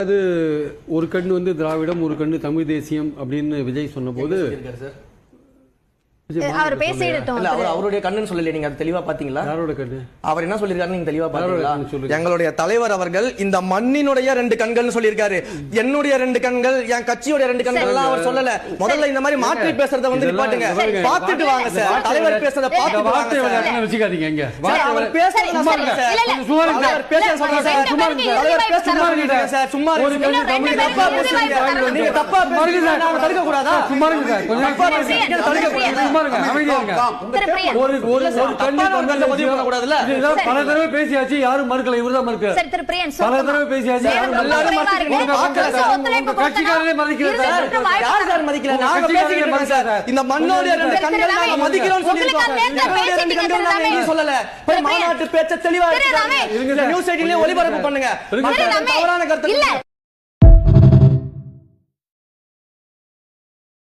அது ஒரு கண்ணு வந்து திராவிடம் ஒரு கண்ணு தமிழ் தேசியம் அப்படின்னு விஜய் சொன்னபோது அவர் அவருடைய கண்ணுன்னு சொல்லலையே நீங்க அது தெளிவா பாத்தீங்களா? அவர் என்ன சொல்லிருக்காரு நீங்க தெளிவா பாத்தீங்களா? யாரோட சொல்லுங்க. எங்களுடைய தலைவர் அவர்கள் இந்த மண்ணினுடைய ரெண்டு கண்கள்னு சொல்லியிருக்காரு. என்னுடைய ரெண்டு கண்கள் என் கட்சியோட ரெண்டு கண்கள். எல்லாம் அவர் சொல்லல. முதல்ல இந்த மாதிரி மாற்றி பேசுறத வந்து நிப்பாட்டுங்க. பாத்துட்டு வாங்க சார். தலைவர் பேசுறத வாங்க வார்த்தை வச்சுக்காதீங்க இங்க. அவர் பேசுறத. சும்மா சார். சும்மா. நீங்க தப்பா தடுக்க கூடாதா? சும்மா கூடாதா? சும்மா இருங்க. அமைதியா இருங்க. ஒரு ஒரு ஒரு கண்ணு பதிவு? இதெல்லாம் பல தடவை பேசியாச்சு யாரும் மறுக்கல இவர்தான் மறுக்கல சரி திரு பிரியன் பல. தடவை பேசியாச்சு யாரும் எல்லாரும் இருக்கு. கட்சிக்காரரே மதிக்கல யார் சார். மதிக்கல? நாங்க பேசிக்கிட்டு இருக்கோம் சார். இந்த மண்ணோட ரெண்டு கண்கள் நாங்க மதிக்கிறோம்னு எங்களுடைய ரெண்டு கண்கள் நாங்க சொல்லல. போய். மாநாட்டு பேச்சை தெளிவா சார். நியூஸ் எயிட்டின்லயே ஒளிபரப்பு பண்ணுங்க. தவறான கருத்து இல்ல,